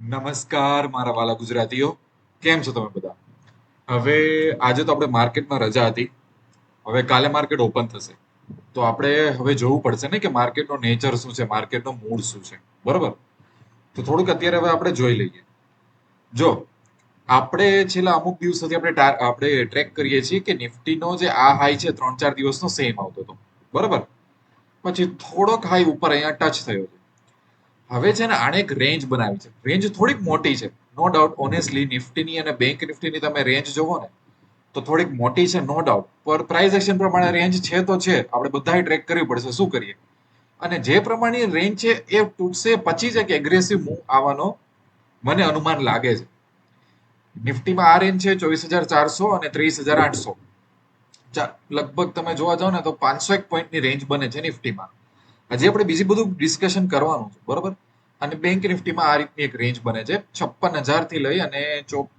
નમસ્કાર, મારા વાલા ગુજરાતીઓ. કેમ છો તમે બધા? હવે આજે તો આપણે માર્કેટમાં રજા હતી. હવે કાલે માર્કેટ ઓપન થશે. તો આપણે હવે જોવું પડશે ને કે માર્કેટનો નેચર શું છે, માર્કેટનો મૂડ શું છે. બરોબર? તો થોડુંક અત્યારે હવે આપણે જોઈ લઈએ. જો, આપણે છેલ્લા અમુક દિવસોથી આપણે આપણે ટ્રેક કરીએ છીએ કે નિફ્ટીનો જે આ હાઈ છે, ત્રણ ચાર દિવસનો સેમ આવતો હતો. બરોબર? પછી થોડોક હાઈ ઉપર અહીંયા ટચ થયો છે. હવે છે ને આણે એક રેન્જ બનાવી છે. રેન્જ થોડીક મોટી છે. નો ડાઉટ ઓનેસ્ટલી નિફ્ટીની અને બેંક નિફ્ટીની તમે રેન્જ જોવો ને, તો થોડીક મોટી છે નો ડાઉટ પર પ્રાઇસ એક્શન પ્રમાણે રેન્જ છે તો છે. આપણે બધાએ ટ્રેક કરવી પડશે. શું કરીએ? અને જે પ્રમાણની રેન્જ છે, એ તૂટશે પછી જ એક એગ્રેસિવ મૂવ આવવાનો મને અનુમાન લાગે છે. નિફ્ટીમાં આ રેન્જ છે ચોવીસ હજાર ચારસો અને ત્રીસ હજાર આઠસો. લગભગ તમે જોવા જાઓ ને તો પાંચસો એક પોઈન્ટની રેન્જ બને છે નિફ્ટીમાં. હજી આપણે બીજી બધું ડિસ્કશન કરવાનું છે, બરોબર? અને બેંક નિફ્ટીમાં આ રીતની એક રેન્જ બને છે, છપ્પન હજારથી લઈ અને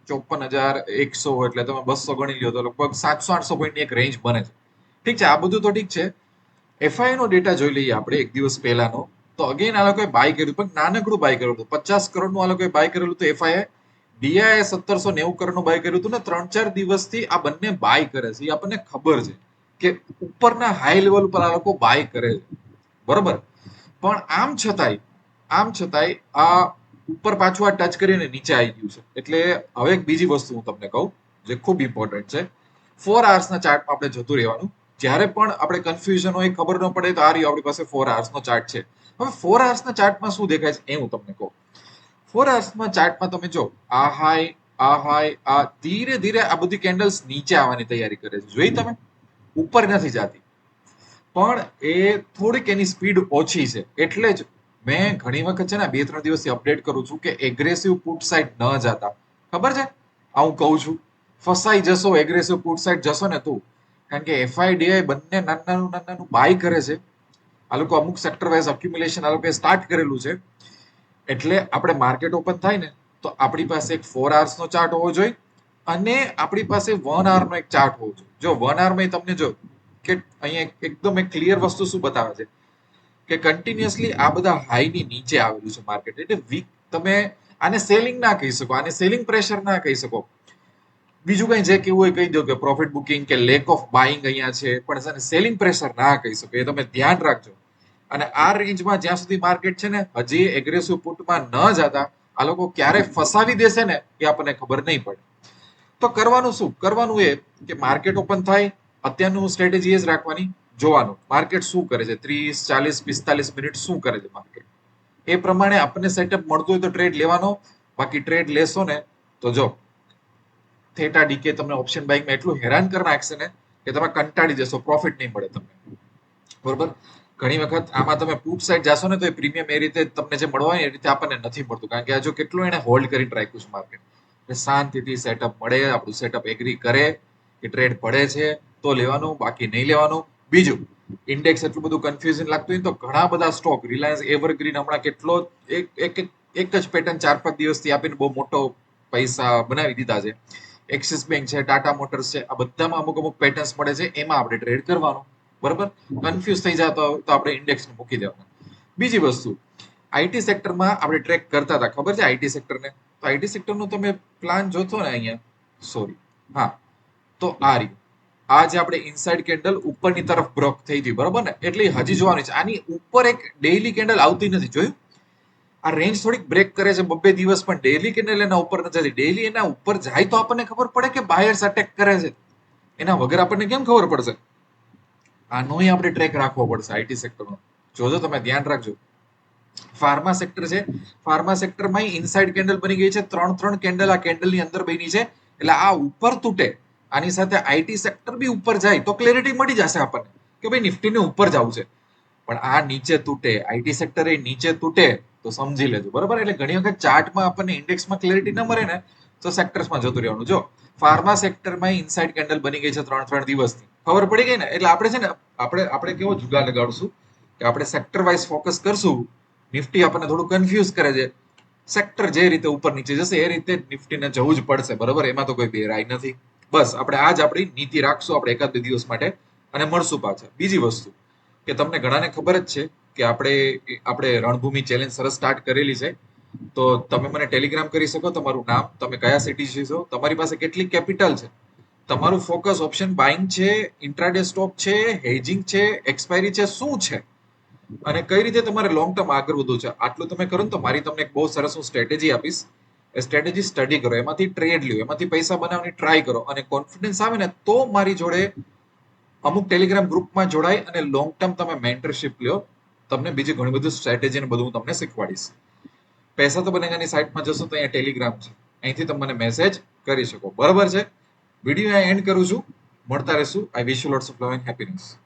ચોપન હજાર એકસો એટલે તમે બસો ગણી લ્યો તો લગભગ સાતસો આઠસો પોઈન્ટની એક રેન્જ બને છે. ઠીક છે, આ બધું તો ઠીક છે. એફઆઈ નો ડેટા જોઈ લઈએ આપણે એક દિવસ પહેલાનો. તો અગેન આ લોકોએ બાય કર્યું પણ નાનકડું બાય કર્યું હતું. પચાસ કરોડનું આ લોકોએ બાય કરેલું હતું એફઆઈએ ડીઆઈએ સત્તરસો નેવું કરોડનું બાય કર્યું હતું ને ત્રણ ચાર દિવસથી આ બંને બાય કરે છે. એ આપણને ખબર છે કે ઉપરના હાઈ લેવલ ઉપર આ લોકો બાય કરે છે. બરોબર? પણ આમ છતાંય આમ છતાંય આ ઉપર પાછું આ ટચ કરીને નીચે આવી ગયું છે. એટલે હવે એક બીજી વસ્તુ હું તમને કહું, જે ખૂબ ઇમ્પોર્ટન્ટ છે. ફોર આવર્સના ચાર્ટમાં આપણે જતું રહેવાનું. જ્યારે પણ આપણે કન્ફ્યુઝન હોય, ખબર ન પડે, તો આ રહ્યો આપણી પાસે ફોર આવર્સનો ચાર્ટ છે. હવે ફોર આવર્સના ચાર્ટમાં શું દેખાય છે? એ હું તમને કહું. ફોર આવર્સમાં ચાર્ટમાં તમે જો, આ હાઈ આ હાઈ આ ધીરે ધીરે આ બધી કેન્ડલ્સ નીચે આવવાની તૈયારી કરે છે. જોઈ તમે? ઉપર નથી જાતી. પણ એ થોડીક એની સ્પીડ ઓછી છે. એટલે જ મેં ઘણી વખત છે ને બે ત્રણ દિવસથી અપડેટ કરું છું કે એગ્રેસિવ પુટ સાઇડ ન જતા. ખબર છે? આ હું કહું છું. ફસાઈ જશો એગ્રેસિવ પુટ સાઇડ જશો ને તું. કારણ કે એફઆઈડીઆઈ બંને નાનું નાનું બાય કરે છે. આ લોકો અમુક સેક્ટર વાઇઝ અક્યુમ્યુલેશન આ લોકોએ સ્ટાર્ટ કરેલું છે. એટલે આપણે માર્કેટ ઓપન થાય ને, તો આપણી પાસે એક ફોર આવર્સનો ચાર્ટ હોવો જોઈએ અને આપણી પાસે વન આવરનો એક ચાર્ટ હોવો જોઈએ. જો વન આવરમાં તમને જો કે અહીંયા એકદમ એક ક્લિયર વસ્તુ શું બતાવે છે? કે કન્ટિન્યુઅસલી આ બધા હાઈની નીચે આવેલું છે માર્કેટ એટલે વીક તમે આને સેલિંગ ના કહી શકો, આને સેલિંગ પ્રેશર ના કહી શકો. બીજું કઈ જે કેવું હોય કહી દો કે પ્રોફિટ બુકિંગ કે લેક ઓફ બાઇંગ અહીંયા છે, પણ આને સેલિંગ પ્રેશર ના કહી શકો. એ તમે ધ્યાન રાખજો. અને આ રેન્જમાં જ્યાં સુધી માર્કેટ છે ને, હજી એગ્રેસિવ પુટમાં ન જતા, આ લોકો ક્યારે ફસાવી દેશે ને એ આપણને ખબર નહીં પડે. તો કરવાનું શું? કરવાનું એ કે માર્કેટ ઓપન થાય અત્યારનું સ્ટ્રેટેજી એ જ રાખવાની, જોવાનું. માર્કેટ શું કરે છે? ત્રીસ, ચાલીસ, પિસ્તાલીસ મિનિટ શું કરે છે માર્કેટ એ પ્રમાણે આપણને સેટઅપ મળતું હોય તો ટ્રેડ લેવાનો. બાકી ટ્રેડ લેશો ને તો જો થેટા ડીકે તમને ઓપ્શન બાઇકમાં એટલું હેરાન કરી નાખશે ને કે તમે કંટાળી જશો પ્રોફિટ નહીં મળે તમને. બરોબર? ઘણી વખત આમાં તમે પુટ સાઈડ જાશો ને તો એ પ્રીમિયમ એ રીતે તમને જે મળવા એ રીતે આપણને નથી મળતું. કારણ કે આ જો કેટલું એને હોલ્ડ કરીને રાખ્યું છે માર્કેટ એટલે શાંતિથી સેટઅપ મળે, આપણું સેટઅપ એગ્રી કરે કે ટ્રેડ પડે છે. તો લેવાનું, બાકી નહીં લેવાનું. બીજું ઇન્ડેક્સ એટલું બધું કન્ફ્યુઝન લાગતું હોય તો ઘણા બધા સ્ટોક રિલાયન્સ એવરગ્રીન હમણાં કેટલો, એક એક, એક- એક જ પેટર્ન ચાર, પાંચ દિવસથી આપીને બહુ મોટો પૈસા બનાવી દીધા છે. એક્સિસ બેંક છે ટાટા મોટર્સ છે, આ બધામાં અમુક અમુક પેટર્ન્સ મળે છે, એમાં આપણે ટ્રેડ કરવાનો. બરાબર? કન્ફ્યુઝ થઈ જતો હોય તો આપણે ઇન્ડેક્સને મૂકી દેવાનું. બીજી વસ્તુ આઈટી સેક્ટરમાં આપણે ટ્રેક કરતા હતા. ખબર છે આઈટી સેક્ટરને તો આઈટી સેક્ટરનો તમે પ્લાન જોતો ને અહીંયા? સોરી હા. તો આ રહ્યું. આ જે આપણે ઇનસાઇડ કેન્ડલ ઉપરની તરફ બ્રોક થઈ ગઈ, બરોબર ને? એટલે હજી જોવાની છે. આની ઉપર એક ડેઇલી કેન્ડલ આવતી નથી, જોયું? આ રેન્જ થોડીક બ્રેક કરે છે, બબ્બે દિવસ પણ ડેઇલી કેન્ડલ એના ઉપર નથી જતી. ડેઇલી એના ઉપર જાય તો આપણને ખબર પડે કે બાયર્સ અટેક કરે છે. એના વગર આપણને કેમ ખબર પડશે? આનોય આપણે ટ્રેક રાખવો પડશે આઈટી સેક્ટરનો જોજો તમે, ધ્યાન રાખજો. ફાર્મા સેક્ટર છે. ફાર્મા સેક્ટરમાં ઇનસાઇડ કેન્ડલ બની ગઈ છે. ત્રણ ત્રણ કેન્ડલ આ કેન્ડલની અંદર બની છે. એટલે આ ઉપર તૂટે. આની સાથે આઈટી સેક્ટર બી ઉપર જાય તો ક્લેરિટી મળી જશે આપણને કે ભાઈ નિફ્ટીને ઉપર જવું છે. પણ આ નીચે તૂટે આઈટી સેક્ટર એ નીચે તૂટે તો સમજી લેજો, બરાબર? એટલે ઘણી વખત ચાર્ટમાં આપણને ઇન્ડેક્સમાં ક્લેરિટી ન મળે ને તો સેક્ટર્સમાં જતું રહેવાનું. જો ફાર્મા સેક્ટરમાં ઇનસાઇડ કેન્ડલ બની ગઈ છે ત્રણ ત્રણ દિવસની ખબર પડી ગઈ ને? એટલે આપણે છે ને, આપણે આપણે કેવો જુગાર લગાડશું કે આપણે સેક્ટર વાઇઝ ફોકસ કરશું, નિફ્ટી આપણને થોડું કન્ફ્યુઝ કરે છે. સેક્ટર જે રીતે ઉપર નીચે જશે એ રીતે નિફ્ટીને જવું જ પડશે, બરાબર? એમાં તો કોઈ બેરાઈ નથી. બસ, આપણે આજ આપણી નીતિ રાખશું આપણે એકાદ બે દિવસ માટે અને મળશું પાછા. બીજી વસ્તુ કે તમને ઘણાને ખબર જ છે કે આપણે આપણે રણભૂમિ ચેલેન્જ સરસ સ્ટાર્ટ કરેલી છે. તો તમે મને ટેલિગ્રામ કરી શકો તમારું નામ, તમે કયા સિટી છો તમારી પાસે કેટલી કેપિટલ છે? તમારું ફોકસ ઓપ્શન બાઇંગ છે ઇન્ટ્રાડે સ્ટોક છે હેજિંગ છે એક્સપાયરી છે, શું છે? અને કઈ રીતે તમારે લોંગ ટર્મ આગળ વધવું છે? આટલું તમે કરો ને તો મારી તમને એક બહુ સરસ હું સ્ટ્રેટેજી આપીશ. સ્ટ્રેટેજી સ્ટડી કરો, એમાંથી ટ્રેડ લ્યો, એમાંથી પૈસા બનાવવાની ટ્રાય કરો અને કોન્ફિડન્સ આવે ને તો મારી જોડે અમુક ટેલિગ્રામ ગ્રુપમાં જોડાય અને લોંગ ટર્મ તમે મેન્ટરશિપ લ્યો, તમને બીજી ઘણી બધી સ્ટ્રેટેજી ને બધું તમને શીખવાડીશ. પૈસા તો બનેગાની સાઇટમાં જશો તો અહીંયા ટેલિગ્રામ છે. અહીંથી તમે મને મેસેજ કરી શકો. બરાબર છે? વીડિયો એન્ડ કરું છું. મળતા રહેશું. I wish you lots of love and happiness